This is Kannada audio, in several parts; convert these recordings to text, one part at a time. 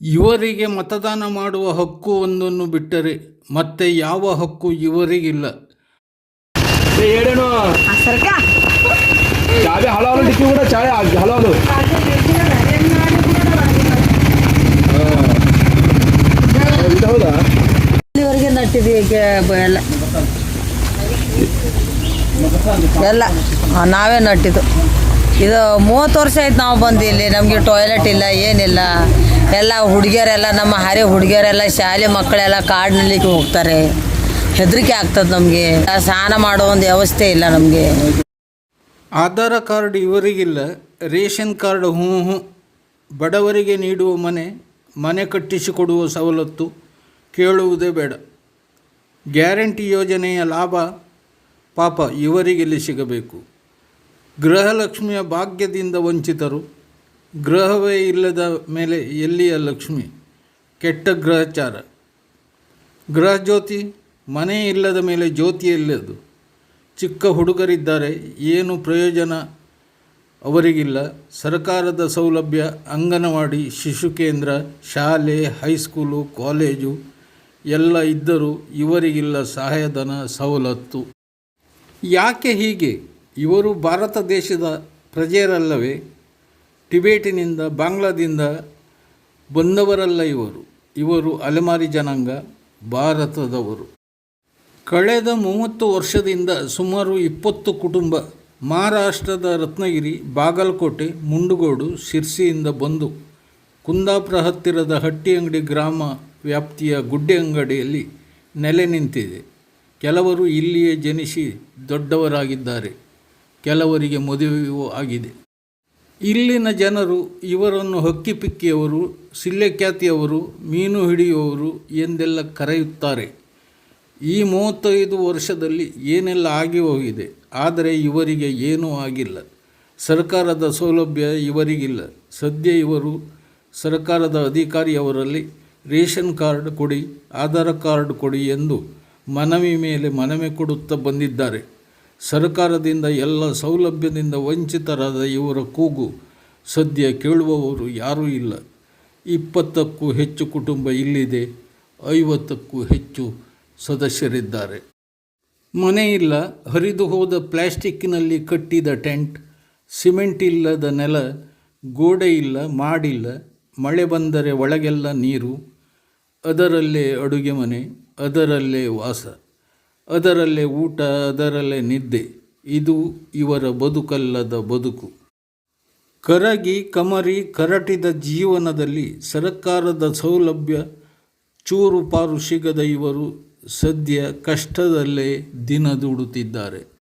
ಇವರಿಗೆ ಮತದಾನ ಮಾಡುವ ಹಕ್ಕು ಒಂದನ್ನು ಬಿಟ್ಟರೆ ಮತ್ತೆ ಯಾವ ಹಕ್ಕು ಇವರಿಗಿಲ್ಲ. ಎಲ್ಲ. ಎಲ್ಲ. ನಾವೇ ನಟ್ಟಿದ್ದು ಇದು ಮೂವತ್ತು ವರ್ಷ ಆಯ್ತು ನಾವು ಬಂದಿಲ್ಲಿ ಇಲ್ಲಿ. ನಮಗೆ ಟಾಯ್ಲೆಟ್ ಇಲ್ಲ ಏನಿಲ್ಲ. ಎಲ್ಲ ಹುಡುಗಿಯರೆಲ್ಲ, ನಮ್ಮ ಹರಿ ಹುಡುಗಿಯರೆಲ್ಲ, ಶಾಲೆ ಮಕ್ಕಳೆಲ್ಲ ಕಾಡಿನಲ್ಲಿ ಹೋಗ್ತಾರೆ. ಹೆದರಿಕೆ ಆಗ್ತದೆ ನಮಗೆ. ಸ್ನಾನ ಮಾಡೋ ಒಂದು ವ್ಯವಸ್ಥೆ ಇಲ್ಲ ನಮಗೆ. ಆಧಾರ ಕಾರ್ಡ್ ಇವರಿಗಿಲ್ಲ, ರೇಷನ್ ಕಾರ್ಡ್ ಹ್ಞೂ ಹ್ಞೂ. ಬಡವರಿಗೆ ನೀಡುವ ಮನೆ ಮನೆ ಕಟ್ಟಿಸಿಕೊಡುವ ಸವಲತ್ತು ಕೇಳುವುದೇ ಬೇಡ. ಗ್ಯಾರಂಟಿ ಯೋಜನೆಯ ಲಾಭ ಪಾಪ ಇವರಿಗೆಲ್ಲಿ ಸಿಗಬೇಕು. ಗೃಹಲಕ್ಷ್ಮಿಯ ಭಾಗ್ಯದಿಂದ ವಂಚಿತರು. ಗೃಹವೇ ಇಲ್ಲದ ಮೇಲೆ ಎಲ್ಲಿಯ ಲಕ್ಷ್ಮಿ? ಕೆಟ್ಟ ಗ್ರಹಚಾರ. ಗೃಹಜ್ಯೋತಿ ಮನೆ ಇಲ್ಲದ ಮೇಲೆ ಜ್ಯೋತಿ ಇಲ್ಲದು ಚಿಕ್ಕ ಹುಡುಗರಿದ್ದಾರೆ, ಏನು ಪ್ರಯೋಜನ? ಅವರಿಗಿಲ್ಲ. ಸರ್ಕಾರದ ಸೌಲಭ್ಯ, ಅಂಗನವಾಡಿ, ಶಿಶು ಕೇಂದ್ರ, ಶಾಲೆ, ಹೈಸ್ಕೂಲು, ಕಾಲೇಜು, ಎಲ್ಲ ಇದ್ದರೂ ಇವರಿಗಿಲ್ಲ ಸಹಾಯಧನ, ಸವಲತ್ತು. ಯಾಕೆ ಹೀಗೆ? ಇವರು ಭಾರತ ದೇಶದ ಪ್ರಜೆಯರಲ್ಲವೇ? ಟಿಬೇಟಿನಿಂದ ಬಾಂಗ್ಲಾದಿಂದ ಬಂದವರಲ್ಲ ಇವರು. ಇವರು ಅಲೆಮಾರಿ ಜನಾಂಗ, ಭಾರತದವರು. ಕಳೆದ ಮೂವತ್ತು ವರ್ಷದಿಂದ ಸುಮಾರು ಇಪ್ಪತ್ತು ಕುಟುಂಬ ಮಹಾರಾಷ್ಟ್ರದ ರತ್ನಗಿರಿ, ಬಾಗಲಕೋಟೆ, ಮುಂಡುಗೋಡು, ಶಿರ್ಸಿಯಿಂದ ಬಂದು ಕುಂದಾಪುರ ಹತ್ತಿರದ ಹಟ್ಟಿಯಂಗಡಿ ಗ್ರಾಮ ವ್ಯಾಪ್ತಿಯ ಗುಡ್ಡೆ ಅಂಗಡಿಯಲ್ಲಿ ನೆಲೆ ನಿಂತಿದೆ. ಕೆಲವರು ಇಲ್ಲಿಯೇ ಜನಿಸಿ ದೊಡ್ಡವರಾಗಿದ್ದಾರೆ. ಕೆಲವರಿಗೆ ಮದುವೆಯೂ ಆಗಿದೆ. ಇಲ್ಲಿನ ಜನರು ಇವರನ್ನು ಹಕ್ಕಿಪಿಕ್ಕಿಯವರು ಸಿಳ್ಳೆಖ್ಯಾತಿಯವರು ಮೀನು ಹಿಡಿಯುವವರು ಎಂದೆಲ್ಲ ಕರೆಯುತ್ತಾರೆ. ಈ ಮೂವತ್ತೈದು ವರ್ಷದಲ್ಲಿ ಏನೆಲ್ಲ ಆಗಿ ಹೋಗಿದೆ? ಆದರೆ ಇವರಿಗೆ ಏನೂ ಆಗಿಲ್ಲ. ಸರ್ಕಾರದ ಸೌಲಭ್ಯ ಇವರಿಗಿಲ್ಲ. ಸದ್ಯ ಇವರು ಸರ್ಕಾರದ ಅಧಿಕಾರಿಯವರಲ್ಲಿ ರೇಷನ್ ಕಾರ್ಡ್ ಕೊಡಿ, ಆಧಾರ್ ಕಾರ್ಡ್ ಕೊಡಿ ಎಂದು ಮನವಿ ಮೇಲೆ ಮನವಿ ಕೊಡುತ್ತಾ ಬಂದಿದ್ದಾರೆ. ಸರ್ಕಾರದಿಂದ ಎಲ್ಲ ಸೌಲಭ್ಯದಿಂದ ವಂಚಿತರಾದ ಇವರ ಕೂಗು ಸದ್ಯ ಕೇಳುವವರು ಯಾರೂ ಇಲ್ಲ. ಇಪ್ಪತ್ತಕ್ಕೂ ಹೆಚ್ಚು ಕುಟುಂಬ ಇಲ್ಲಿದೆ, ಐವತ್ತಕ್ಕೂ ಹೆಚ್ಚು ಸದಸ್ಯರಿದ್ದಾರೆ. ಮನೆ ಇಲ್ಲ, ಹರಿದು ಹೋದ ಪ್ಲ್ಯಾಸ್ಟಿಕ್ಕಿನಲ್ಲಿ ಕಟ್ಟಿದ ಟೆಂಟ್, ಸಿಮೆಂಟ್ ಇಲ್ಲದ ನೆಲ, ಗೋಡೆ ಇಲ್ಲ, ಮಾಡಿಲ್ಲ, ಮಳೆ ಬಂದರೆ ಒಳಗೆಲ್ಲ ನೀರು, ಅದರಲ್ಲೇ ಅಡುಗೆ ಮನೆ, ಅದರಲ್ಲೇ ವಾಸ. ಅದರಲ್ಲೇ ಊಟ, ಅದರಲ್ಲೇ ನಿದ್ದೆ. ಇದು ಇವರ ಬದುಕಲ್ಲದ ಬದುಕು. ಕರಗಿ ಕಮರಿ ಕರಟಿದ ಜೀವನದಲ್ಲಿ ಸರ್ಕಾರದ ಸೌಲಭ್ಯ, ಚೂರು ಪಾರು ಸಿಗದ ಇವರು ಸದ್ಯ ಕಷ್ಟದಲ್ಲೇ ದಿನ ದೂಡುತ್ತಿದ್ದಾರೆ.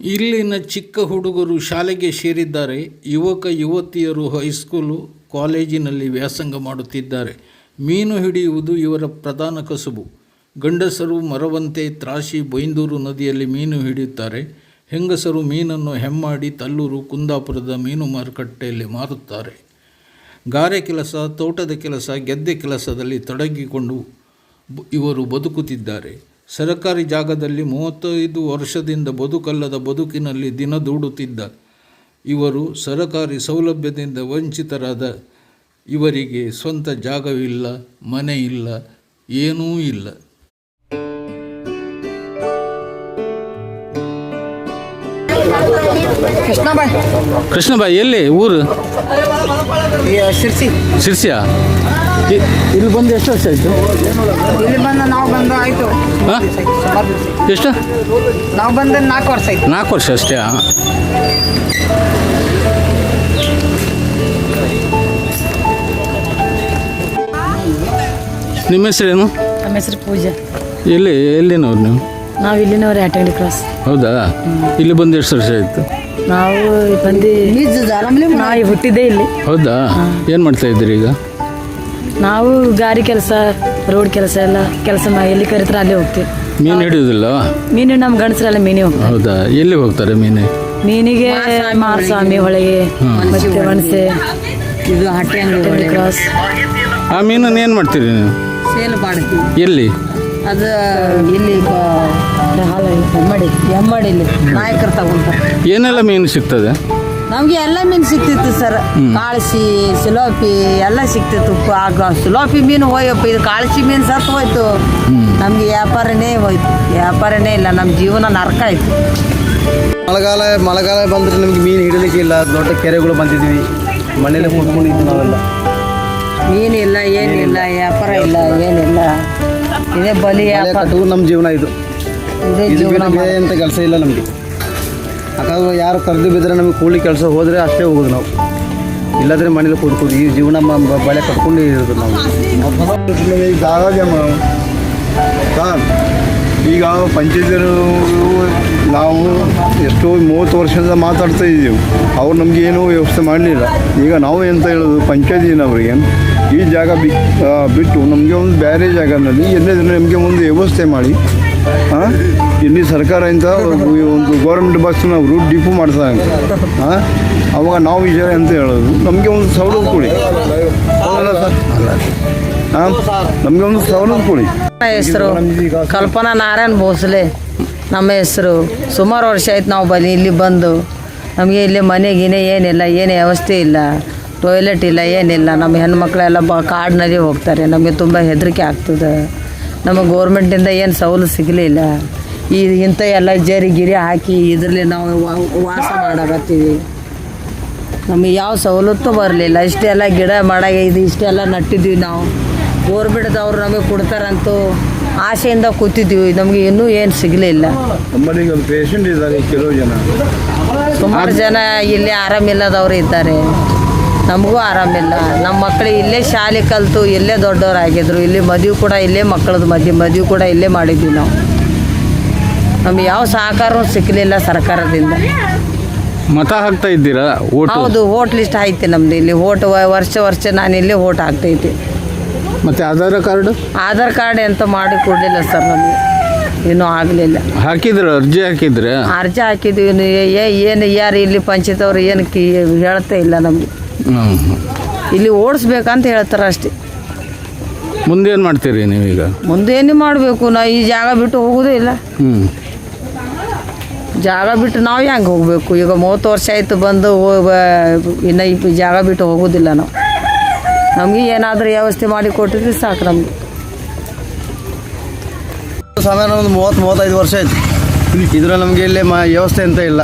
ಇಲ್ಲಿನ ಚಿಕ್ಕ ಹುಡುಗರು ಶಾಲೆಗೆ ಸೇರಿದ್ದಾರೆ. ಯುವಕ, ಯುವತಿಯರು ಹೈಸ್ಕೂಲು, ಕಾಲೇಜಿನಲ್ಲಿ ವ್ಯಾಸಂಗ ಮಾಡುತ್ತಿದ್ದಾರೆ. ಮೀನು ಹಿಡಿಯುವುದು ಇವರ ಪ್ರಧಾನ ಕಸುಬು. ಗಂಡಸರು ಮರವಂತೆ ತ್ರಾಸಿ ಬೈಂದೂರು ನದಿಯಲ್ಲಿ ಮೀನು ಹಿಡಿಯುತ್ತಾರೆ. ಹೆಂಗಸರು ಮೀನನ್ನು ಹೆಮ್ಮಾಡಿ ತಲ್ಲೂರು ಕುಂದಾಪುರದ ಮೀನು ಮಾರುಕಟ್ಟೆಯಲ್ಲಿ ಮಾರುತ್ತಾರೆ. ಗಾರೆ ಕೆಲಸ, ತೋಟದ ಕೆಲಸ, ಗೆದ್ದೆ ಕೆಲಸದಲ್ಲಿ ತೊಡಗಿಕೊಂಡು ಇವರು ಬದುಕುತ್ತಿದ್ದಾರೆ. ಸರಕಾರಿ ಜಾಗದಲ್ಲಿ ಮೂವತ್ತೈದು ವರ್ಷದಿಂದ ಬದುಕಲ್ಲದ ಬದುಕಿನಲ್ಲಿ ದಿನ ದೂಡುತ್ತಿದ್ದ ಇವರು ಸರಕಾರಿ ಸೌಲಭ್ಯದಿಂದ ವಂಚಿತರಾದ ಇವರಿಗೆ ಸ್ವಂತ ಜಾಗವಿಲ್ಲ, ಮನೆ ಇಲ್ಲ, ಏನೂ ಇಲ್ಲ. ಕೃಷ್ಣಬಾಯ್. ಕೃಷ್ಣಬಾಯಿ ಎಲ್ಲಿ? ಊರು? ಶಿರ್ಸಿ. ಶಿರ್ಸಿಯಾ? ಇಲ್ಲಿ ಬಂದು ಎಷ್ಟು ವರ್ಷ ಆಯಿತು? ಇಲ್ಲಿ ಬಂದು ನಾವು ಬಂದು ಆಯಿತು. ಹಾಂ? ಎಷ್ಟು? ನಾವು ಬಂದು ನಾಲ್ಕು ವರ್ಷ ಆಯ್ತು. ನಾಲ್ಕು ವರ್ಷ ಅಷ್ಟೇ? ನಿಮ್ಮ ಹೆಸರೇನು? ನಮ್ಮ ಹೆಸರು ಪೂಜಾ. ಎಲ್ಲಿ ಎಲ್ಲಿನವ್ರು ನೀವು? ನಾವು ಇಲ್ಲಿನವ್ರೆ ಅಟೆಂಡ್ ಕ್ರಾಸ್ ಹೌದಾ? ಇಲ್ಲಿ ಬಂದು ಎಷ್ಟು ವರ್ಷ ಆಯಿತು? ನಾವು ಬಂದು ನಾವು ಹುಟ್ಟಿದ್ದೇ ಇಲ್ಲಿ. ಹೌದಾ? ಏನು ಮಾಡ್ತಾ ಇದ್ದೀರಿ ಈಗ? ನಾವು ಗಾರಿ ಕೆಲಸ ರೋಡ್ ಕೆಲಸ ಎಲ್ಲ ಕೆಲಸ ಮಾ ಎಲ್ಲಿ ಕರೀತಾರೆ ಅಲ್ಲೇ ಹೋಗ್ತೀವಿ. ಮೀನು ಹಿಡಿಯೋದಿಲ್ಲ? ಮೀನು ನಮ್ಮ ಗಂಡಸರೆಲ್ಲ ಮೀನಿಗೆ ಹೋಗ್ತಾರೆ. ಹೌದಾ? ಎಲ್ಲಿ ಹೋಗ್ತಾರೆ ಮೀನು? ಮೀನಿಗೆ ಮಾರಸ್ವಾಮಿ ಹೊಳೆಗೆ ಮತ್ತೆ ಒಣಸೆ ಇದು ಹಟ್ಟೆ ಕ್ರಾಸ್ ಆ ಮೀನನ್ನು ಏನು ಮಾಡ್ತೀರಿ ನೀವು? ಸೇಲ್ ಮಾಡ್ತೀವಿ. ಎಲ್ಲಿ? ಅದು ಇಲ್ಲಿ ಹಾಲು ಎಮ್ಮಡಿ ಎಮ್ಮಡಿಲಿ ನಾಯಕರು ತಗೊಂತಾರೆ ಏನೆಲ್ಲ ಮೀನು ಸಿಗ್ತದೆ? ನಮಗೆ ಎಲ್ಲ ಮೀನು ಸಿಕ್ತಿತ್ತು ಸರ್. ಕಾಳಸಿ ಸಿಲೋಪಿ ಎಲ್ಲ ಸಿಕ್ತಿತ್ತು ಆಗ ಸಿಲೋಪಿ ಮೀನು ಹೋಯಪ್ಪ ಇದು ಕಾಳಸಿ ಮೀನು ಸತ್ತು ಹೋಯ್ತು. ನಮಗೆ ವ್ಯಾಪಾರನೇ ಹೋಯ್ತು. ವ್ಯಾಪಾರನೇ ಇಲ್ಲ ನಮ್ಮ ಜೀವನ ನರಕ ಆಯ್ತು. ಮಳೆಗಾಲ ಮಳೆಗಾಲ ಬಂದರೆ ನಮಗೆ ಮೀನು ಹಿಡಲಿಕ್ಕೆ ಇಲ್ಲ. ದೊಡ್ಡ ಕೆರೆಗಳು ಬಂದಿದ್ವಿ. ಮನೇಲಿ ಕುತ್ಕೊಂಡಿದ್ವಿ ನಾವೆಲ್ಲ. ಮೀನಿಲ್ಲ ಏನಿಲ್ಲ ವ್ಯಾಪಾರ ಇಲ್ಲ ಏನಿಲ್ಲ. ಇದೇ ಬಲಿ ನಮ್ಮ ಜೀವನ ಇದು. ಇದೇ ಜೀವನ ಅಂತ ಕೆಲಸ ಇಲ್ಲ ನಮಗೆ. ಯಾಕಂದ್ರೆ ಯಾರು ಕರೆದು ಬಿದ್ದರೆ ನಮಗೆ ಕೂಲಿ ಕೆಲಸ ಹೋದರೆ ಅಷ್ಟೇ ಹೋಗೋದು ನಾವು. ಇಲ್ಲಾಂದರೆ ಮನೇಲಿ ಕೂತ್ಕೊಂಡು ಈ ಜೀವನ ಬಳೆ ಕಟ್ಕೊಂಡು ಇರೋದು ನಾವು. ಈಗ ಆಗೋದೇ ನಾವು ಎಷ್ಟೋ ಮೂವತ್ತು ವರ್ಷದಿಂದ ಮಾತಾಡ್ತಾ ಇದ್ದೀವಿ. ಅವ್ರು ನಮಗೆ ಏನೂ ವ್ಯವಸ್ಥೆ ಮಾಡಲಿಲ್ಲ. ಈಗ ನಾವು ಎಂತ ಹೇಳೋದು? ಪಂಚಾಯತಿನವರಿಗೆ ಈ ಜಾಗ ಬಿ ಬಿಟ್ಟು ನಮಗೆ ಒಂದು ಬೇರೆ ಜಾಗನಲ್ಲಿ ಎಲ್ಲೇ ನಮಗೆ ಒಂದು ವ್ಯವಸ್ಥೆ ಮಾಡಿ ಹಾಂ ಇಲ್ಲಿ ಸರ್ಕಾರ ಇಂಥ ಒಂದು ಗೌರ್ಮೆಂಟ್ ಬಸ್ನವರು ಡಿಪೋ ಮಾಡ್ತಾರೆ ಹಾಂ ಅವಾಗ ನಾವು ವಿಚಾರ ಅಂತ ಹೇಳೋದು? ನಮಗೆ ಒಂದು ಸೌಲಭ್ಯ ಕೊಡಿ. ನಮಗೆ ಒಂದು ಸೌಲಭ್ಯ ಕೊಡಿ. ಹೆಸರು ಕಲ್ಪನಾ ನಾರಾಯಣ್ ಭೋಸ್ಲೆ. ನಮ್ಮ ಹೆಸರು ಸುಮಾರು ವರ್ಷ ಆಯ್ತು ನಾವು ಬಲಿ ಇಲ್ಲಿ ಬಂದು. ನಮಗೆ ಇಲ್ಲಿ ಮನೆ ಗಿನೆ ಏನಿಲ್ಲ, ಏನು ವ್ಯವಸ್ಥೆ ಇಲ್ಲ. ಟಾಯ್ಲೆಟ್ ಇಲ್ಲ, ಏನಿಲ್ಲ. ನಮ್ಮ ಹೆಣ್ಮಕ್ಳೆಲ್ಲ ಬ ಕಾಡಿನಲ್ಲಿ ಹೋಗ್ತಾರೆ. ನಮಗೆ ತುಂಬ ಹೆದರಿಕೆ ಆಗ್ತದೆ. ನಮಗೆ ಗೋರ್ಮೆಂಟಿಂದ ಏನು ಸವಲತ್ತು ಸಿಗಲಿಲ್ಲ. ಈ ಇಂಥ ಎಲ್ಲ ಜರಿ ಗಿರಿ ಹಾಕಿ ಇದರಲ್ಲಿ ನಾವು ವಾಸ ಮಾಡಕತ್ತೀವಿ. ನಮಗೆ ಯಾವ ಸವಲತ್ತು ಬರಲಿಲ್ಲ. ಇಷ್ಟೆಲ್ಲ ಗಿಡ ಮಾಡಾಗ ಇದು ಇಷ್ಟೆಲ್ಲ ನಟ್ಟಿದ್ವಿ ನಾವು. ಗೋರ್ಮೆಂಟ್ದವ್ರು ನಮಗೆ ಕೊಡ್ತಾರಂತೂ ಆಸೆಯಿಂದ ಕೂತಿದ್ದೀವಿ. ನಮಗೆ ಇನ್ನೂ ಏನು ಸಿಗಲಿಲ್ಲ ನಮ್ಮಲ್ಲಿ ಪೇಷಂಟ್ ಇದ್ದಾರೆ ಕೆಲವು ಜನ. ಸುಮಾರು ಜನ ಇಲ್ಲಿ ಆರಾಮಿಲ್ಲದವ್ರು ಇದ್ದಾರೆ. ನಮಗೂ ಆರಾಮಿಲ್ಲ. ನಮ್ಮ ಮಕ್ಕಳು ಇಲ್ಲೇ ಶಾಲೆ ಕಲಿತು ಇಲ್ಲೇ ದೊಡ್ಡವರಾಗಿದ್ರು. ಇಲ್ಲಿ ಮದುವೆ ಕೂಡ ಇಲ್ಲೇ ಮಕ್ಕಳದ್ದು ಮದುವೆ ಮದುವೆ ಕೂಡ ಇಲ್ಲೇ ಮಾಡಿದ್ವಿ ನಾವು. ನಮ್ಗೆ ಯಾವ ಸಹಕಾರವೂ ಸಿಕ್ಕಲಿಲ್ಲ ಸರ್ಕಾರದಿಂದ. ಮತ ಹಾಕ್ತಾ ಇದ್ದೀರಾ? ಹೌದು ಓಟ್ ಲಿಸ್ಟ್ ಆಯ್ತು ನಮ್ದು ಇಲ್ಲಿ. ಓಟ್ ವರ್ಷ ವರ್ಷ ನಾನು ಇಲ್ಲಿ ಓಟ್ ಹಾಕ್ತೈತಿ ಮತ್ತೆ ಆಧಾರ್ ಕಾರ್ಡ್? ಆಧಾರ್ ಕಾರ್ಡ್ ಎಂತ ಮಾಡಿ ಕೊಡಲಿಲ್ಲ ಸರ್ ನಮಗೆ. ಇನ್ನೂ ಆಗಲಿಲ್ಲ. ಹಾಕಿದ್ರು ಅರ್ಜಿ ಹಾಕಿದ್ರೆ? ಅರ್ಜಿ ಹಾಕಿದ್ವಿ ಇನ್ನು ಏ- ಏನು ಯಾರು ಇಲ್ಲಿ ಪಂಚಾಯತ್ ಏನು ಕಿ ಹೇಳ್ತಾ ಇಲ್ಲ ನಮಗೆ. ಇಲ್ಲಿ ಓಡಿಸ್ಬೇಕಂತ ಹೇಳ್ತಾರೆ ಅಷ್ಟೇ. ಮುಂದೇನು ಮಾಡ್ತೀರಿ ನೀವೀಗ? ಮುಂದೇನು ಮಾಡಬೇಕು ನಾ ಈ ಜಾಗ ಬಿಟ್ಟು ಹೋಗೋದೇ ಇಲ್ಲ. ಹ್ಞೂ ಜಾಗ ಬಿಟ್ಟು ನಾವು ಹೆಂಗೆ ಹೋಗಬೇಕು? ಈಗ ಮೂವತ್ತು ವರ್ಷ ಆಯಿತು ಬಂದು ಹೋಗ ಇನ್ನು ಈ ಜಾಗ ಬಿಟ್ಟು ಹೋಗೋದಿಲ್ಲ ನಾವು. ನಮಗೆ ಏನಾದರೂ ವ್ಯವಸ್ಥೆ ಮಾಡಿ ಕೊಟ್ಟಿದ್ರೆ ಸಾಕು ನಮಗೆ. ಸಾಮಾನ್ಯ ಒಂದು ಮೂವತ್ತು, ಮೂವತ್ತೈದು ವರ್ಷ ಆಯಿತು. ಇದರಲ್ಲಿ ನಮಗೆ ಇಲ್ಲಿ ವ್ಯವಸ್ಥೆ ಅಂತ ಇಲ್ಲ.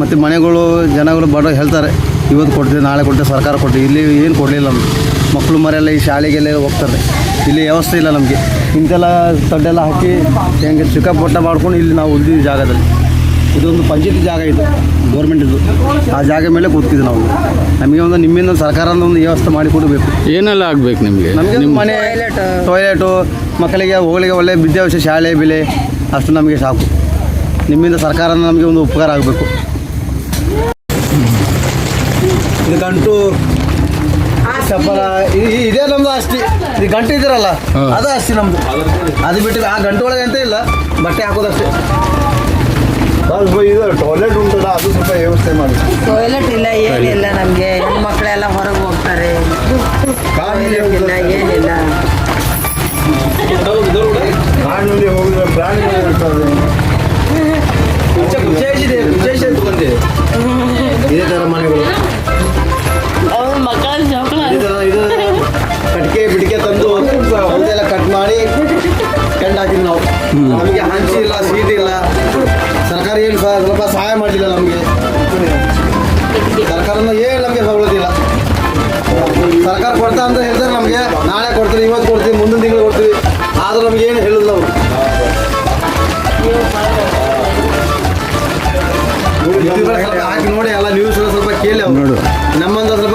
ಮತ್ತು ಮನೆಗಳು, ಜನಗಳು ಬಡ ಹೇಳ್ತಾರೆ, ಇವತ್ತು ಕೊಡ್ತೀವಿ, ನಾಳೆ ಕೊಡ್ತೀವಿ, ಸರ್ಕಾರ ಕೊಡ್ತೀವಿ. ಇಲ್ಲಿ ಏನು ಕೊಡಲಿಲ್ಲ ನಮಗೆ. ಮಕ್ಕಳು ಮರೆಲ್ಲ ಈ ಶಾಲೆಗೆಲ್ಲ ಹೋಗ್ತಾರೆ. ಇಲ್ಲಿ ವ್ಯವಸ್ಥೆ ಇಲ್ಲ ನಮಗೆ. ಇಂತೆಲ್ಲ ತಡ್ಡೆಲ್ಲ ಹಾಕಿ ಹೆಂಗೆ ಚಿಕ್ಕಪುಟ್ಟ ಮಾಡ್ಕೊಂಡು ಇಲ್ಲಿ ನಾವು ಉಳಿದಿದ್ದೀವಿ ಜಾಗದಲ್ಲಿ. ಇದೊಂದು ಪಂಚಾಯತಿ ಜಾಗ ಇದು ಗೌರ್ಮೆಂಟಿದು ಆ ಜಾಗ ಮೇಲೆ ಕೂತಿದ್ವಿ ನಾವು. ನಮಗೆ ಒಂದು ನಿಮ್ಮಿಂದ ಸರ್ಕಾರದ ಒಂದು ವ್ಯವಸ್ಥೆ ಮಾಡಿಕೊಡಬೇಕು ಏನೆಲ್ಲ ಆಗ್ಬೇಕು ನಿಮಗೆ? ನಮಗೆ ನಿಮ್ಮ ಮನೆ. ಟಾಯ್ಲೆಟು ಮಕ್ಕಳಿಗೆ ಹೋಗಲಿಕ್ಕೆ ಒಳ್ಳೆ ವಿದ್ಯಾಭ್ಯಾಸ ಶಾಲೆ ಬೆಲೆ ಅಷ್ಟು ನಮಗೆ ಸಾಕು. ನಿಮ್ಮಿಂದ ಸರ್ಕಾರ ನಮಗೆ ಒಂದು ಉಪಕಾರ ಆಗಬೇಕು. ಇದು ಗಂಟು ಚಪ್ಪಲ ಇದೇ ನಮ್ದು ಅಷ್ಟಿ ಇದು ಗಂಟು ಇದ್ದೀರಲ್ಲ ಹಾ. ಅದು ಆಸ್ತಿ ನಮ್ದು. ಅದು ಬಿಟ್ಟು ಆ ಗಂಟು ಒಳಗೆ ಅಂತ ಇಲ್ಲ ಬಟ್ಟೆ ಹಾಕೋದಷ್ಟೇ. ಇದು ಟಾಯ್ಲೆಟ್ ಉಂಟಲ್ಲ ಅದು ಸ್ವಲ್ಪ ವ್ಯವಸ್ಥೆ ಮಾಡಿ. ಟಾಯ್ಲೆಟ್ ಇಲ್ಲ ಏನಿಲ್ಲ ನಮಗೆ ಹೆಣ್ಮಕ್ಳೆಲ್ಲ ಹೊರಗೆ ಹೋಗ್ತಾರೆ. ಟಾಯ್ಲೆಟ್ ಇಲ್ಲ ಏನಿಲ್ಲ. ಕಾಡಿನಲ್ಲಿ ಹೋಗಿದ್ರೆ ಪ್ರಾಣಿಗಳು ಇರ್ತದೆ ಇದೇ ಥರ ಮನೆಗಳು.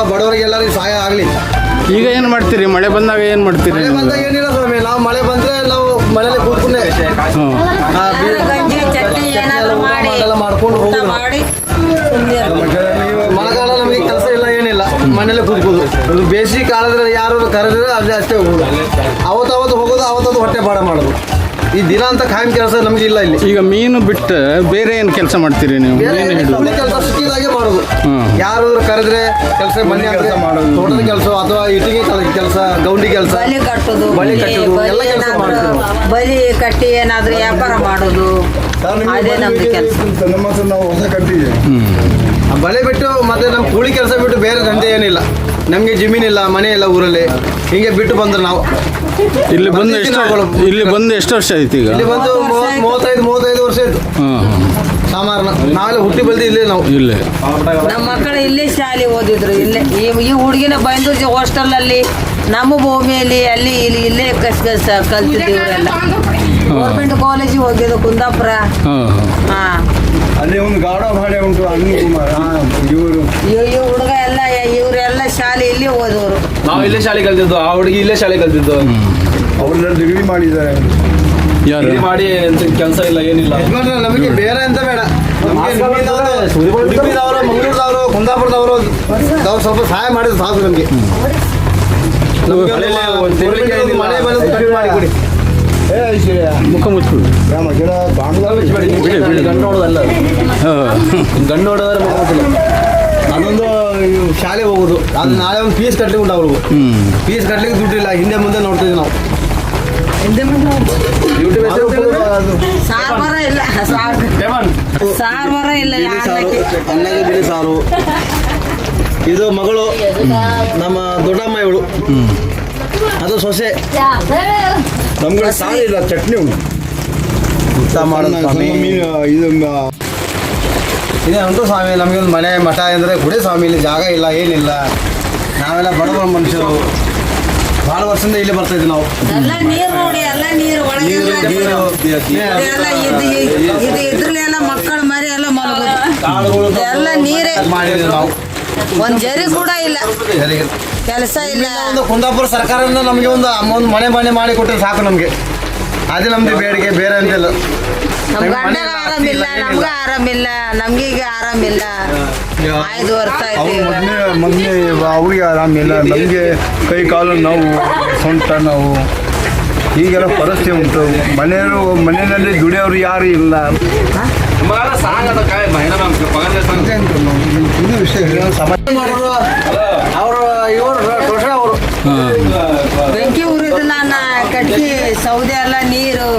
ನಮ್ಮಂತ ಸ್ವಲ್ಪ ಬಡವರಿಗೆ ಎಲ್ಲರಿಗೂ ಸಹಾಯ ಆಗಲಿ. ಈಗ ಏನು ಮಾಡ್ತೀರಿ? ಮಳೆ ಬಂದಾಗ ಏನು ಮಾಡ್ತೀರಿ ಮಳೆ ಬಂದಾಗ ಏನಿಲ್ಲ ಸ್ವಾಮಿ. ನಾವು ಮಳೆ ಬಂದ್ರೆ ನಾವು ಮನೇಲಿ ಕೂತ್ಕೊಂಡೆ ಆ, ಗಂಜಿ ಚಟ್ನಿ ಏನಾದ್ರು ಮಾಡಿ ಎಲ್ಲ ಮಾಡ್ಕೊಂಡು ಹೋಗಿ ಹೋಗುದು. ಮಳೆಗಾಲ ನಮಗೆ ಕೆಲಸ ಇಲ್ಲ ಏನಿಲ್ಲ. ಮನೇಲೆ ಕೂತ್ಕೋದು ಬೇಸಿಗೆ ಕಾಲದಲ್ಲಿ ಯಾರು ಕರೆದ್ರೆ ಅದೇ ಅಷ್ಟೇ ಹೋಗೋದು. ಅವತ್ತವತ್ತು ಹೋಗೋದು ಅವತ್ತದು ಹೊಟ್ಟೆ ಬಾಡ ಮಾಡೋದು. ಈ ದಿನ ಅಂತ ಖಾಯಂ ಕೆಲಸ ನಮ್ಗೆ ಇಲ್ಲ ಇಲ್ಲಿ. ಈಗ ಮೀನು ಬಿಟ್ಟು ಬೇರೆ ಏನು ಕೆಲಸ ಮಾಡ್ತೀರಿ ನೀವು? ಮೀನು ಹಿಡಿದು. ಕೆಲಸ ಸಿಕ್ಕಿದಾಗೆ ಮಾಡೋದು. ಹ್ಮ್. ಯಾರು ಕರೆದ್ರೆ ಕೆಲಸ ಮನೆ ಕೆಲಸ ಮಾಡೋದು. ತೋಟದ ಕೆಲಸ ಅಥವಾ ಇಟ್ಟಿಗೆ ಕೆಲಸ ಗೌಂಡಿ ಕೆಲಸ. ಬಲಿ ಕಟ್ಟೋದು. ಬಲಿ ಕಟ್ಟೋದು, ಎಲ್ಲ ಕೆಲಸ ಮಾಡ್ತೀವಿ ಬಲಿ ಕಟ್ಟಿ ಏನಾದ್ರೂ ವ್ಯಾಪಾರ ಮಾಡೋದು. ಅದೇ ನಮ್ದು ಕೆಲಸ. ನಮ್ಮ ಹತ್ರ ನಾವು ಹೊಸ ಬಲೆ ಬಿಟ್ಟು ಮತ್ತೆ ನಮ್ಮ ಕೂಲಿ ಕೆಲಸ ಬಿಟ್ಟು ಬೇರೆ ದಂಧೆ ಏನಿಲ್ಲ. ನಮಗೆ ಜಮೀನಿಲ್ಲ ಮನೆ ಇಲ್ಲ ಊರಲ್ಲಿ. ಹೀಗೆ ಬಿಟ್ಟು ಬಂದ್ರೆ ನಾವು. ಇಲ್ಲಿ ಬಂದು ಎಷ್ಟು ಇಲ್ಲಿ ಬಂದು ಎಷ್ಟು ವರ್ಷ ಆಯ್ತು ಈಗ. ಇಲ್ಲಿ ಬಂದು ಮೂವತ್ತ್- ಮೂವತ್ತೈದು ಮೂವತ್ತೈದು ವರ್ಷ ಆಯ್ತು. ಹಾಂ ಸಾಮಾರ್ನ. ನಾವೆಲ್ಲ ಹುಟ್ಟಿ ಬೆಳೆದು ಇಲ್ಲೇ ನಾವು. ಇಲ್ಲೇ. ನಮ್ಮ ಮಕ್ಕಳು ಇಲ್ಲೇ ಶಾಲೆ ಓದಿದ್ರು ಇಲ್ಲೇ. ಈ ಈ ಹುಡುಗಿನ ಬೈಂದೂರು ಹಾಸ್ಟೆಲಲ್ಲಿ ನಮ್ಮ ಭೂಮಿಯಲ್ಲಿ ಅಲ್ಲಿ ಇಲ್ಲಿ ಇಲ್ಲೇ ಕಸ್ ಕಸ್ ಕಲ್ತಿದ್ದೀವಿ ಇವರೆಲ್ಲ ಗೌರ್ಮೆಂಟ್ ಕಾಲೇಜಿಗೆ ಹೋಗಿದ್ದು ಕುಂದಾಪುರ. ಹಾಂ. ಅಲ್ಲಿ ಒಂದು ಗಾಢ ಭಾಡೆ ಉಂಟು ಅನಿಲ್ ಕುಮಾರ್ ಇವರು. ಈ ಹುಡುಗ ಎಲ್ಲ ಇವರೆಲ್ಲ ಶಾಲೆ ಇಲ್ಲಿ ಓದೋರು. ನಾವು ಇಲ್ಲೇ ಶಾಲೆ ಕಲ್ತಿದ್ದು ಆ ಹುಡುಗಿ ಇಲ್ಲೇ ಶಾಲೆ ಕಲ್ತಿದ್ದು. ಅವ್ರನ್ನ ಡಿಗ್ರಿ ಮಾಡಿದ್ದಾರೆ. ಯಾರು? ಡಿಗ್ರಿ ಮಾಡಿ ಕೆಲಸ ಇಲ್ಲ ಏನಿಲ್ಲ. ನಮಗೆ ಬೇರೆ ಅಂತ ಬೇಡ. ನಮಗೆ ಉಡುಪಿದವರು ಮಂಗಳೂರದವರು ಕುಂದಾಪುರದವರು ಅವ್ರು ಸ್ವಲ್ಪ ಸಹಾಯ ಮಾಡಿದ್ರೆ ಸಾಕು ನಮಗೆ. ಮನೆ ಬಂದು ಕಟ್ ಮಾಡಿ ಕೊಡಿ. ಏ ಐಶ್ವರ್ಯ ಮುಖ ರಾಮ ಗಿಡ ನೋಡೋದಲ್ಲ ಗಂಡು ನೋಡೋದ್ರೆ ಮುಖ ಮುಚ್ಚಿಲ್ಲ. ಅದೊಂದು ಶಾಲೆ ಹೋಗೋದು ಅದು ನಾಳೆ ಒಂದು ಫೀಸ್ ಕಟ್ಲಿಕ್ಕೆ ಉಂಟು ಅವ್ರಿಗೂ ಫೀಸ್ ಕಟ್ಲಿಕ್ಕೆ ದುಡ್ಡಿಲ್ಲ ಹಿಂದೆ ಮುಂದೆ ನೋಡ್ತಿದ್ವಿ ನಾವು ಇದು ಮಗಳು ನಮ್ಮ ದೊಡ್ಡಮ್ಮ ಇವಳು ಅದು ಸೊಸೆ. ನಮ್ಗೆ ಇಲ್ಲ ಚಟ್ನಿ ಉಂಟು. ಊಟ ಮಾಡೋದು ಸ್ವಾಮಿ. ಇದು ಇದೇ ಉಂಟು ಸ್ವಾಮಿ ನಮಗೆ ಒಂದು ಮನೆ ಮಠ ಅಂದರೆ ಗುಡಿ ಸ್ವಾಮಿ ಇಲ್ಲಿ ಜಾಗ ಇಲ್ಲ ಏನಿಲ್ಲ. ನಾವೆಲ್ಲ ಬಡವ ಮನುಷ್ಯರು. ಭಾಳ ವರ್ಷದಿಂದ ಇಲ್ಲಿ ಬರ್ತಾ ಇದ್ವಿ ನಾವು. ಮಕ್ಕಳು ಮರಿ ಎಲ್ಲ ಮಲಗೋದು. ನೀರೇ. ಮಾಡಿದ್ವಿ ನಾವು ಒಂದು ಜರಿ ಕೂಡ ಇಲ್ಲ. ಕೆಲಸ ಇಲ್ಲ ಒಂದು ಕುಂದಾಪುರ ಸರ್ಕಾರದಿಂದ ನಮಗೆ ಒಂದು ಅಮ್ಮ- ಒಂದು ಮನೆ ಮನೆ ಮಾಡಿ ಕೊಟ್ಟರೆ ಸಾಕು ನಮಗೆ ಅದೇ ನಮ್ದು ಬೇಡಿಕೆ ಬೇರೆ ಅಂತಿಲ್ಲ ನಮ್ ನಮ್ಗೆ ಮನೆ ಗಂಡಗ ಇಲ್ಲ, ಆರಾಮಿಲ್ಲ ಏನಿಲ್ಲ. ನಮ್ಗ ಆರಾಮಿಲ್ಲ ನಮ್ಗೀಗ ಆರಾಮಿಲ್ಲ ಐದು ವರ್ಷ ಆಯ್ತು ಅವ್ರು ಈಗ. ಮೊದಲೇ ಮೊದಲೇ ಅವ್ರಿಗೆ ಆರಾಮಿಲ್ಲ ನಮಗೆ ಕೈ ಕಾಲು ನೋವು ಸೊಂಟ ನೋವು ಹೀಗೆಲ್ಲ ಪರಿಸ್ಥಿತಿ ಉಂಟು ಮನೆಯವರು ಮನೆಯಲ್ಲಿ ದುಡಿಯೋರು ಯಾರು ಇಲ್ಲ तुम्हाला सांग आता काय महिना आमचं पगार काय सांग ಇದು ವಿಷಯ ಸಮಾಜ ಮಾಡೋರು ಅವರು ಇವರು ದೋಷ ಅವರು. ಬೆಂಕಿ ಉರಿದು ನಾನು ಕಟ್ಟಿ ಸೌದೆ ಎಲ್ಲ ನೀರು.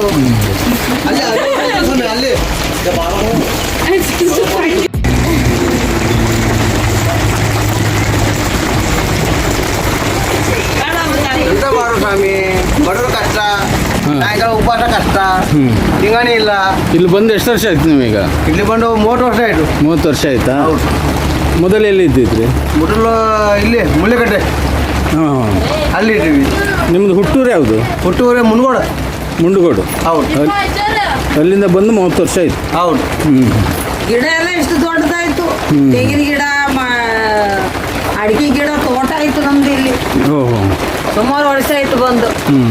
ಮಾಡು ಸ್ವಾಮಿ ಬಡವರು ಕಷ್ಟ ಸಾಯಂಕಾಲ ಉಪವಾಸ ಕಷ್ಟ ತಿಂಗಣಿ ಇಲ್ಲ. ಇಲ್ಲಿ ಬಂದು ಎಷ್ಟು ವರ್ಷ ಆಯ್ತು ನಿಮಗೆ ಇಲ್ಲಿ ಬಂದು ಮೂವತ್ತು ವರ್ಷ ಆಯ್ತು. ಮೂವತ್ತು ವರ್ಷ ಆಯ್ತಾ? ಮೊದಲು ಎಲ್ಲಿ ಇದ್ದಿದ್ರಿ ಮೊದಲು ಇಲ್ಲಿ ಮುಳ್ಳಗಡ್ಡೆ. ಹಾಂ. ಅಲ್ಲಿ ಇದ್ದೀವಿ. ನಿಮ್ಮದು ಹುಟ್ಟೂರು ಯಾವುದು? ಹುಟ್ಟೂರೆ ಮುನ್ಗೋಡ. ಮುಂಡಗೋಡು ಹೌದು. ಅಲ್ಲಿಂದ ಬಂದು ಮೂವತ್ತು ವರ್ಷ ಆಯ್ತು. ಹೌದು. ಹ್ಞೂ ಗಿಡ ಎಲ್ಲ ಎಷ್ಟು ದೊಡ್ಡದಾಯ್ತು. ತೆಂಗಿನ ಗಿಡ ಅಡಿಕೆ ಗಿಡ ತೋಟ ಆಯ್ತು ನಮ್ದು ಇಲ್ಲಿ. ಓಹೋ. ಸುಮಾರು ವರ್ಷ ಆಯ್ತು ಬಂದು. ಹ್ಞೂ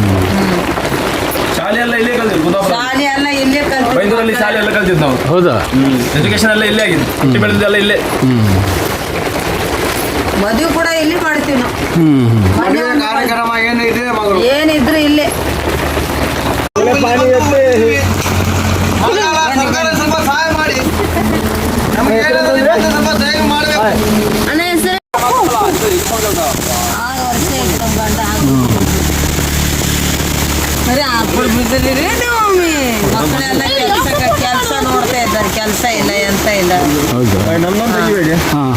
ಶಾಲೆ ಎಲ್ಲ ಇಲ್ಲೇ ಕಲ್ತಿದ್ದು ಕುಂದಾಪುರ ಶಾಲೆ ಎಲ್ಲ ಇಲ್ಲೇ ಬೈಂದೂರಲ್ಲಿ ಶಾಲೆ ಎಲ್ಲ ಕಲ್ತಿದ್ದು ನಾವು. ಹೌದಾ? ಎಜುಕೇಶನ್ ಎಲ್ಲ ಇಲ್ಲೇ ಆಗಿದೆ ಹುಟ್ಟಿ ಬೆಳೆದಿದ್ದೆಲ್ಲ ಇಲ್ಲೇ. ಹ್ಞೂ ಮದುವೆ ಕೂಡ ಇಲ್ಲಿ ಮಾಡ್ತೀವಿ ನಾವು. ಮದುವೆ ಕಾರ್ಯಕ್ರಮ ಏನು ಇದೆ ಮಗಳು? ಏನಿದ್ರು ಇಲ್ಲೇ. ಅಣ್ಣ ಹೆಸರು? ಆರು ವರ್ಷ ಆಯ್ತು ಗಂಡ ಹಾಕ್ಬಿಟ್ಟು ಬಿದ್ದಿದ್ದೀರಿ ನೀವು ಮಮ್ಮಿ ಮಕ್ಕಳೆಲ್ಲ ಕೆಲಸ ಕೆಲಸ ನೋಡ್ತಾ ಇದ್ದಾರೆ ಕೆಲಸ ಇಲ್ಲ ಎಂತ ಇಲ್ಲ. ಹೌದು? ಹಾಂ.